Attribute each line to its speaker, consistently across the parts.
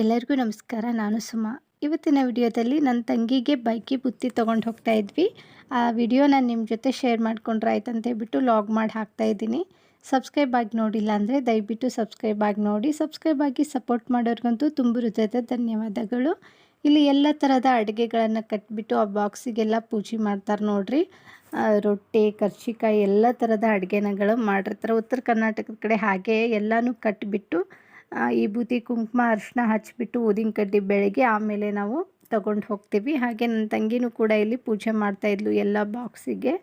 Speaker 1: ಎಲ್ಲರಿಗೂ ನಮಸ್ಕಾರ. ನಾನು ಸುಮಾ. ಇವತ್ತಿನ ವಿಡಿಯೋದಲ್ಲಿ ನನ್ನ ತಂಗಿಗೆ ಬೈಕಿ ಬುತ್ತಿ ತೊಗೊಂಡು ಹೋಗ್ತಾ ಇದ್ವಿ. ಆ ವಿಡಿಯೋ ನಾನು ನಿಮ್ಮ ಜೊತೆ ಶೇರ್ ಮಾಡ್ಕೊಂಡ್ರೆ ಆಯ್ತು ಅಂತ ಹೇಳ್ಬಿಟ್ಟು ಲಾಗ್ ಮಾಡಿ ಹಾಕ್ತಾ ಇದ್ದೀನಿ. ಸಬ್ಸ್ಕ್ರೈಬ್ ಆಗಿ ನೋಡಿಲ್ಲ ಅಂದರೆ ದಯವಿಟ್ಟು ಸಬ್ಸ್ಕ್ರೈಬ್ ಆಗಿ ನೋಡಿ. ಸಬ್ಸ್ಕ್ರೈಬ್ ಆಗಿ ಸಪೋರ್ಟ್ ಮಾಡೋರಿಗಂತೂ ತುಂಬ ಹೃದಯದ ಧನ್ಯವಾದಗಳು. ಇಲ್ಲಿ ಎಲ್ಲ ಥರದ ಅಡುಗೆಗಳನ್ನು ಕಟ್ಬಿಟ್ಟು ಆ ಬಾಕ್ಸಿಗೆಲ್ಲ ಪೂಜೆ ಮಾಡ್ತಾರೆ ನೋಡ್ರಿ. ರೊಟ್ಟಿ, ಕರ್ಚಿಕಾಯಿ, ಎಲ್ಲ ಥರದ ಅಡುಗೆನಗಳು ಮಾಡಿರ್ತಾರೆ ಉತ್ತರ ಕರ್ನಾಟಕದ ಕಡೆ ಹಾಗೆ ಎಲ್ಲನೂ ಕಟ್ಟಿಬಿಟ್ಟು ಬೂದಿ ಕುಂಕುಮ ಅರಿಶಿನ ಹಚ್ಚಿಬಿಟ್ಟು ಊದಿನ ಕಡ್ಡಿ ಬೆಳಗ್ಗೆ ಆಮೇಲೆ ನಾವು ತಗೊಂಡು ಹೋಗ್ತೀವಿ. ಹಾಗೆ ನನ್ನ ತಂಗಿನೂ ಕೂಡ ಇಲ್ಲಿ ಪೂಜೆ ಮಾಡ್ತಾಯಿದ್ಲು ಎಲ್ಲ ಬಾಕ್ಸಿಗೆ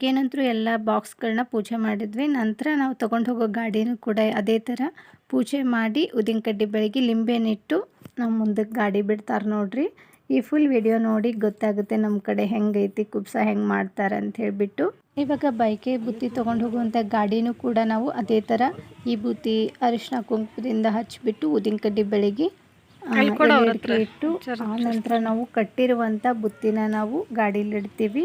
Speaker 1: ಅಡುಗೆ ನಂತರ ಎಲ್ಲ ಬಾಕ್ಸ್ಗಳನ್ನ ಪೂಜೆ ಮಾಡಿದ್ವಿ. ನಂತರ ನಾವು ತೊಗೊಂಡು ಹೋಗೋ ಗಾಡಿನೂ ಕೂಡ ಅದೇ ಥರ ಪೂಜೆ ಮಾಡಿ ಉದ್ದಿನ ಕಡ್ಡಿ ಬೆಳಗ್ಗೆ ಲಿಂಬೆನಿಟ್ಟು ನಮ್ಮ ಮುಂದಕ್ಕೆ ಗಾಡಿ ಬಿಡ್ತಾರೆ ನೋಡ್ರಿ. ಈ ಫುಲ್ ವಿಡಿಯೋ ನೋಡಿ ಗೊತ್ತಾಗುತ್ತೆ ನಮ್ಮ ಕಡೆ ಹೆಂಗೈತಿ ಕುಬ್ಸ ಹೆಂಗೆ ಮಾಡ್ತಾರೆ ಅಂತ ಹೇಳಿಬಿಟ್ಟು. ಇವಾಗ ಬೈಕೆ ಬುತ್ತಿ ತೊಗೊಂಡು ಹೋಗುವಂಥ ಗಾಡಿನೂ ಕೂಡ ನಾವು ಅದೇ ಥರ ಈ ಬುತ್ತಿ ಅರಿಶಿನ ಕುಂಕುಮದಿಂದ ಹಚ್ಚಿಬಿಟ್ಟು ಉದ್ದಿನ ಕಡ್ಡಿ ಬೆಳಗ್ಗೆ ಇಟ್ಟು ಆ ನಂತರ ನಾವು ಕಟ್ಟಿರುವಂಥ ಬುತ್ತಿನ ನಾವು ಗಾಡೀಲಿ ಇಡ್ತೀವಿ.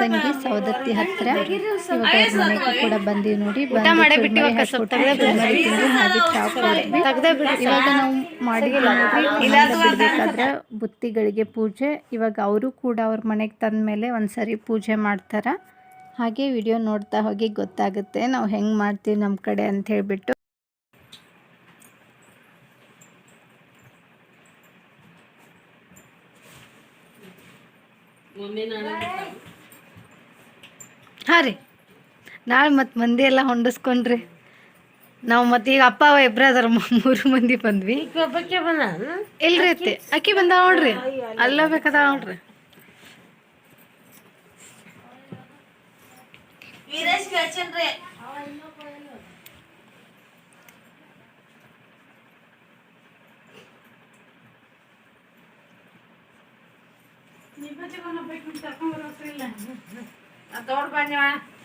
Speaker 1: ಬಂತು. ಸೌದತ್ತಿ ಹತ್ರ. ಇವಾಗ ಅವ್ರ ಮನೆಗೂ ಕೂಡ ಬಂದೀವಿ ನೋಡಿ
Speaker 2: ಇವಾಗ
Speaker 1: ಇವಾಗ ನಾವು ಮಾಡಿದ್ರೆ ಬಿಡ್ಬೇಕಾದ್ರೆ ಬುತ್ತಿಗಳಿಗೆ ಪೂಜೆ. ಇವಾಗ ಅವರು ಕೂಡ ಅವ್ರ ಮನೆಗೆ ತಂದಮೇಲೆ ಒಂದ್ಸರಿ ಪೂಜೆ ಮಾಡ್ತಾರ. ಹಾಗೆ ವಿಡಿಯೋ ನೋಡ್ತಾ ಹೋಗಿ ಗೊತ್ತಾಗುತ್ತೆ. ನಾವು ಹೆಂಗೆ ಮಾಡ್ತೀವಿ ನಮ್ಮ ಕಡೆ ಅಂತ ಹೇಳ್ಬಿಟ್ಟು
Speaker 2: ಹಾಂ ರೀ ನಾಳೆ ಮತ್ತೆ ಮಂದಿ ಎಲ್ಲ ಹೊಂಡಸ್ಕೊಂಡ್ರಿ. ನಾವು ಮತ್ತೆ ಈಗ ಅಪ್ಪ ಅವ ಇಬ್ರ ಅದಾರ. ಮೂರು ಮಂದಿ ಬಂದ್ವಿ. ಇಲ್ರಿ ಐತಿ ಅಕ್ಕಿ ಬಂದ ನೋಡ್ರಿ. ಅಲ್ಲ ಬೇಕಾದ ನೋಡ್ರಿ.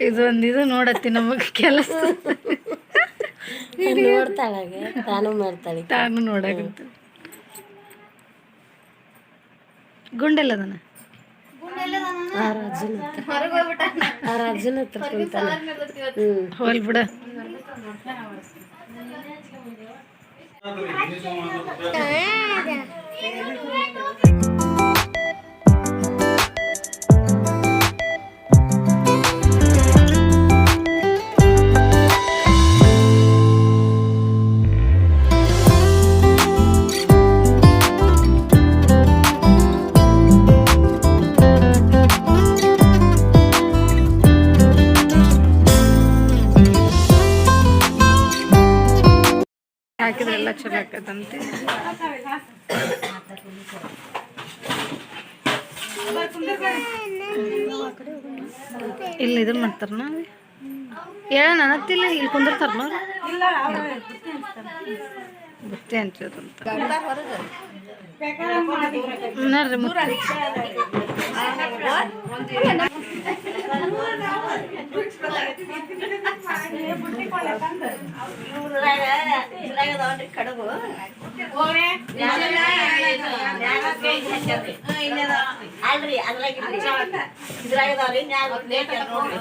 Speaker 2: ಇದೊಂದು ಇದು ನೋಡತ್ತಿ ನಮಗೆ ಕೆಲಸ.
Speaker 3: ನೋಡ್ತಾಳಾಗ ತಾನು ಮಾಡ್ತಾಳೆ.
Speaker 2: ತಾನು ನೋಡಾಕಂತ
Speaker 3: ರಾಜನ ಹತ್ರ. ಆ ರಾಜನ ಹತ್ರ
Speaker 2: ಹೋಲ್ ಬಿಡ. ಹಾಕಿದ್ರೆ ಎಲ್ಲ ಚಲೋ ಆಕತ್ತಂತೆ ಇಲ್ಲಿ ಇದನ್ನ ಮಾಡ್ತಾರ ನಾವೇ? ಹೇಳೋಣ ಅನ್ನತ್ತಿಲ್ಲ ಇಲ್ಲಿ ಕುಂದಿರ್ತಾರ ಬುತ್ತಿ ಹಂಚೋದಂತ ನೋಡ್ರಿ ಮುತ್ತಿ.
Speaker 3: ಅಲ್ರಿ ಅದ್ರಾಗ ಇದ್ರಾಗದವ್ರಿ ನೋಡ್ರಿ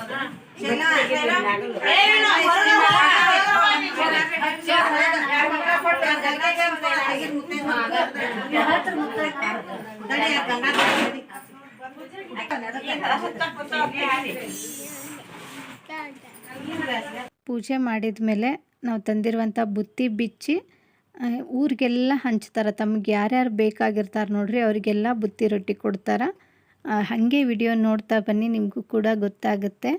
Speaker 1: ಪೂಜೆ ಮಾಡಿದ ಮೇಲೆ ನಾವು ತಂದಿರುವಂಥ ಬುತ್ತಿ ಬಿಚ್ಚಿ ಊರಿಗೆಲ್ಲ ಹಂಚ್ತಾರೆ. ತಮ್ಗೆ ಯಾರ್ಯಾರು ಬೇಕಾಗಿರ್ತಾರೆ ನೋಡ್ರಿ, ಅವರಿಗೆಲ್ಲ ಬುತ್ತಿ ರೊಟ್ಟಿ ಕೊಡ್ತಾರೆ. ಹಾಗೆ ವಿಡಿಯೋ ನೋಡ್ತಾ ಬನ್ನಿ, ನಿಮಗೂ ಕೂಡ ಗೊತ್ತಾಗುತ್ತೆ.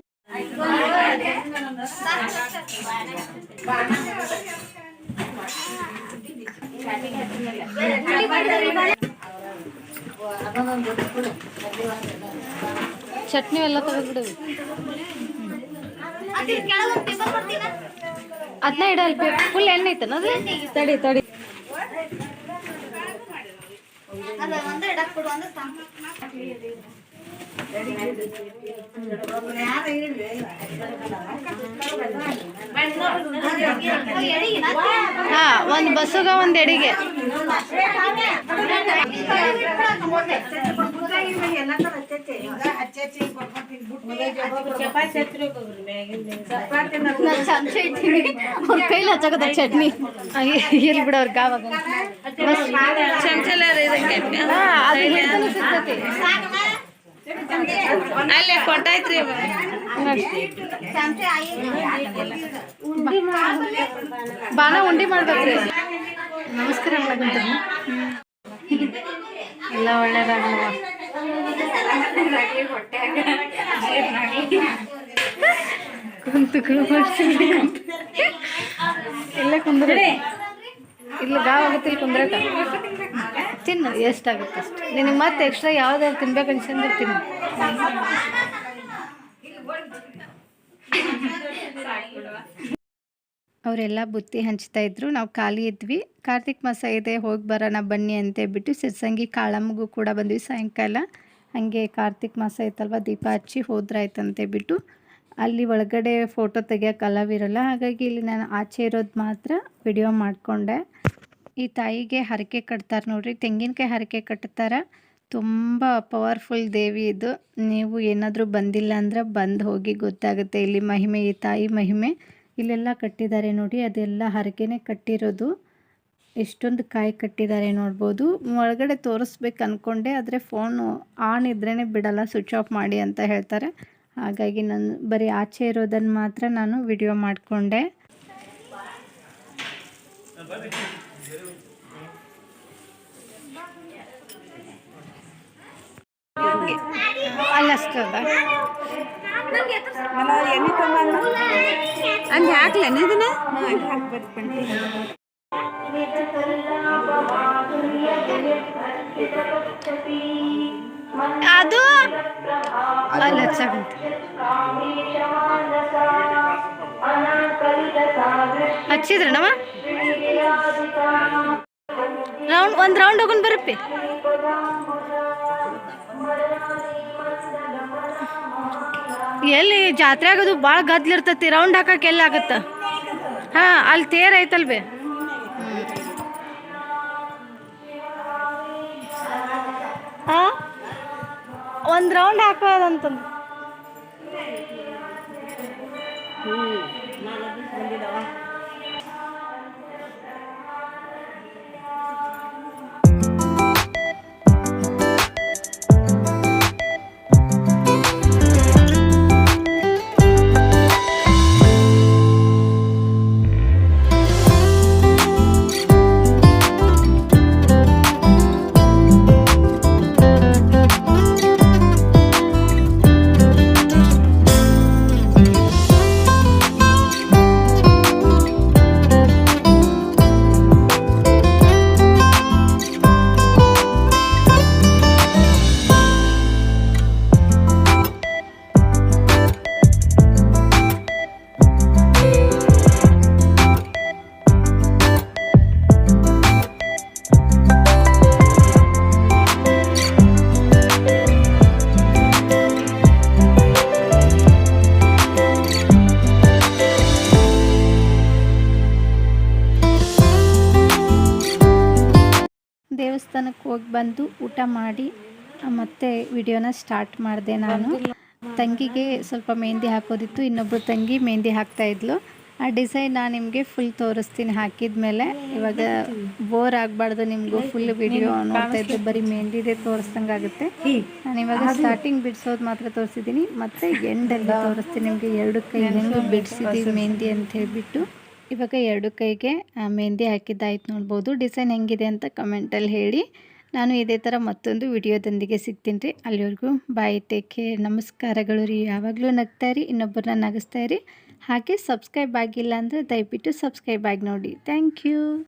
Speaker 2: ಚಟ್ನಿ ಎಲ್ಲ ತೆಗೆದ್ಬಿಡು ಅದನ್ನ ಇಡಲ್ ಫುಲ್ ಎಣ್ಣೆ ಐತನ ಅದು? ತಡಿ ತಡಿ. ಹಾ ಒಂದು ಬಸ್ಸುಗ ಒಂದ್ ಎಡಿಗೆ. ಅವ್ರ ಕೈಲಿ ಹಚ್ಚಕತ್ತ ಚಟ್ನಿ ಇರ್ಲಿ ಅವ್ರ ಗಾವಾಗ
Speaker 3: ಅಲ್ಲೇ ಕೊಟ್ಟಾಯ್ತ್ರಿ
Speaker 2: ಬಾನ ಉಂಡಿ ಮಾಡ್ಬೇಕ್ರಿ ನಮಸ್ಕಾರ ಎಲ್ಲ ಒಳ್ಳೇದಾಗ ಇಲ್ಲೇ ಕುಂದ್ರೆ ಇಲ್ಲ, ಗಾವ್ ಆಗುತ್ತೆ ಇಲ್ಲಿ ತಿನ್ನು, ಎಷ್ಟಾಗುತ್ತೆ ಅಷ್ಟು. ನಿನಗೆ ಮತ್ತೆ ಎಕ್ಸ್ಟ್ರಾ ಯಾವ್ದಾದ್ರು ತಿನ್ಬೇಕು ಅನ್ಸಂದ್ರೆ ತಿನ್ನು.
Speaker 1: ಅವರೆಲ್ಲ ಬುತ್ತಿ ಹಂಚ್ತಾ ಇದ್ರು. ನಾವು ಖಾಲಿ ಇದ್ವಿ. ಕಾರ್ತಿಕ್ ಮಾಸ ಇದೆ ಹೋಗಿ ಬರೋಣ ಬನ್ನಿ ಅಂತೇಳ್ಬಿಟ್ಟು ಸಿರ್ಸಂಗಿ ಕಾಳಮ್ಮಗೂ ಕೂಡ ಬಂದ್ವಿ ಸಾಯಂಕಾಲ. ಹಂಗೆ ಕಾರ್ತಿಕ್ ಮಾಸ ಐತಲ್ವ ದೀಪ ಹಚ್ಚಿ ಹೋದ್ರಾಯ್ತಂತೇಳ್ಬಿಟ್ಟು ಅಲ್ಲಿ ಒಳಗಡೆ ಫೋಟೋ ತೆಗಿಯೋಕೆ ಅಲವಿರಲ್ಲ ಹಾಗಾಗಿ ಇಲ್ಲಿ ನಾನು ಆಚೆ ಇರೋದು ಮಾತ್ರ ವಿಡಿಯೋ ಮಾಡಿಕೊಂಡೆ. ಈ ತಾಯಿಗೆ ಹರಕೆ ಕಟ್ತಾರೆ ನೋಡ್ರಿ. ತೆಂಗಿನಕಾಯಿ ಹರಕೆ ಕಟ್ತಾರೆ. ತುಂಬ ಪವರ್ಫುಲ್ ದೇವಿ ಇದು. ನೀವು ಏನಾದರೂ ಬಂದಿಲ್ಲ ಅಂದ್ರೆ ಬಂದು ಹೋಗಿ ಗೊತ್ತಾಗುತ್ತೆ. ಇಲ್ಲಿ ಮಹಿಮೆ, ಈ ತಾಯಿ ಮಹಿಮೆ. ಇಲ್ಲೆಲ್ಲ ಕಟ್ಟಿದ್ದಾರೆ ನೋಡಿ, ಅದೆಲ್ಲ ಹರಕೆನೆ ಕಟ್ಟಿರೋದು. ಎಷ್ಟೊಂದು ಕಾಯಿ ಕಟ್ಟಿದ್ದಾರೆ ನೋಡ್ಬೋದು. ಒಳಗಡೆ ತೋರಿಸ್ಬೇಕು ಅಂದ್ಕೊಂಡೆ ಆದರೆ ಫೋನು ಆನ್ ಇದ್ರೇ ಬಿಡಲ್ಲ ಸ್ವಿಚ್ ಆಫ್ ಮಾಡಿ ಅಂತ ಹೇಳ್ತಾರೆ. ಹಾಗಾಗಿ ನಾನು ಬರೀ ಆಚೆ ಇರೋದನ್ನು ಮಾತ್ರ ನಾನು ವಿಡಿಯೋ ಮಾಡಿಕೊಂಡೆ. ಅಲ್ಲಷ್ಟದ
Speaker 2: ಹಂಗೆ ಹಾಕ್ಲೇನೆ ಇದನ್ನ? ಅದು? ಅಲ್ಲ ಹಚ್ಚಾಕಂತ ಹಚ್ಚಿದ್ರನವ ರೌಂಡ್ ಒಂದು ರೌಂಡ್ ಹೋಗೊಂಡು ಬರಪ್ಪಿ. ಎಲ್ಲಿ ಜಾತ್ರೆ ಆಗೋದು ಭಾಳ ಗದ್ಲಿರ್ತತಿ ರೌಂಡ್ ಹಾಕಕ್ಕೆ ಎಲ್ಲ ಆಗತ್ತ? ಹಾಂ ಅಲ್ಲಿ ತೇರ್ ಐತಲ್ವೇ? ಹಾಂ ಒಂದು ರೌಂಡ್ ಹಾಕೋದಂತಂದು
Speaker 1: ಹ್ಞೂ ಬಂದು ಊಟ ಮಾಡಿ ಮತ್ತೆ ವಿಡಿಯೋನ ಸ್ಟಾರ್ಟ್ ಮಾಡಿದೆ ನಾನು. ತಂಗಿಗೆ ಸ್ವಲ್ಪ ಮೆಹಂದಿ ಹಾಕೋದಿತ್ತು ಇನ್ನೊಬ್ಬರು ತಂಗಿ ಮೆಹಂದಿ ಹಾಕ್ತಾ ಇದ್ಲು. ಆ ಡಿಸೈನ್ ನಾನು ನಿಮಗೆ ಫುಲ್ ತೋರಿಸ್ತೀನಿ ಹಾಕಿದ ಮೇಲೆ ಇವಾಗ ಬೋರ್ ಆಗಬಾರ್ದು ನಿಮಗೂ ಫುಲ್ ವಿಡಿಯೋ ನೋಡ್ತಾ ಇದ್ದೆ ಬರೀ ಮೆಹಂದಿದೆ ತೋರಿಸ್ದಂಗೆ ಆಗುತ್ತೆ. ನಾನು ಇವಾಗ ಸ್ಟಾರ್ಟಿಂಗ್ ಬಿಡಿಸೋದು ಮಾತ್ರ ತೋರಿಸಿದ್ದೀನಿ ಮತ್ತೆ ಎಂಡಲ್ಲಿ ತೋರಿಸ್ತೀನಿ ನಿಮಗೆ. ಎರಡು ಕೈ ಹೆಂಗೆ ಬಿಡಿಸಿದ್ದೀವಿ ಮೆಹಂದಿ ಅಂತ ಹೇಳಿಬಿಟ್ಟು. ಇವಾಗ ಎರಡು ಕೈಗೆ ಮೆಹಂದಿ ಹಾಕಿದ್ದಾಯ್ತು ನೋಡ್ಬೋದು. ಡಿಸೈನ್ ಹೆಂಗಿದೆ ಅಂತ ಕಮೆಂಟಲ್ಲಿ ಹೇಳಿ. ನಾನು ಇದೇ ಥರ ಮತ್ತೊಂದು ವಿಡಿಯೋದೊಂದಿಗೆ ಸಿಗ್ತೀನಿ ರೀ. ಅಲ್ಲಿವರೆಗೂ ಬಾಯಿ ಟೇಕ್ ಕೇರ್ ನಮಸ್ಕಾರಗಳು ರೀ. ಯಾವಾಗಲೂ ನಗ್ತಾ ಇರಿ, ಇನ್ನೊಬ್ಬರನ್ನ ನಗಿಸ್ತಾ ಇರಿ. ಹಾಗೆ ಸಬ್ಸ್ಕ್ರೈಬ್ ಆಗಿಲ್ಲ ಅಂದರೆ ದಯವಿಟ್ಟು ಸಬ್ಸ್ಕ್ರೈಬ್ ಆಗಿ ನೋಡಿ. Thank you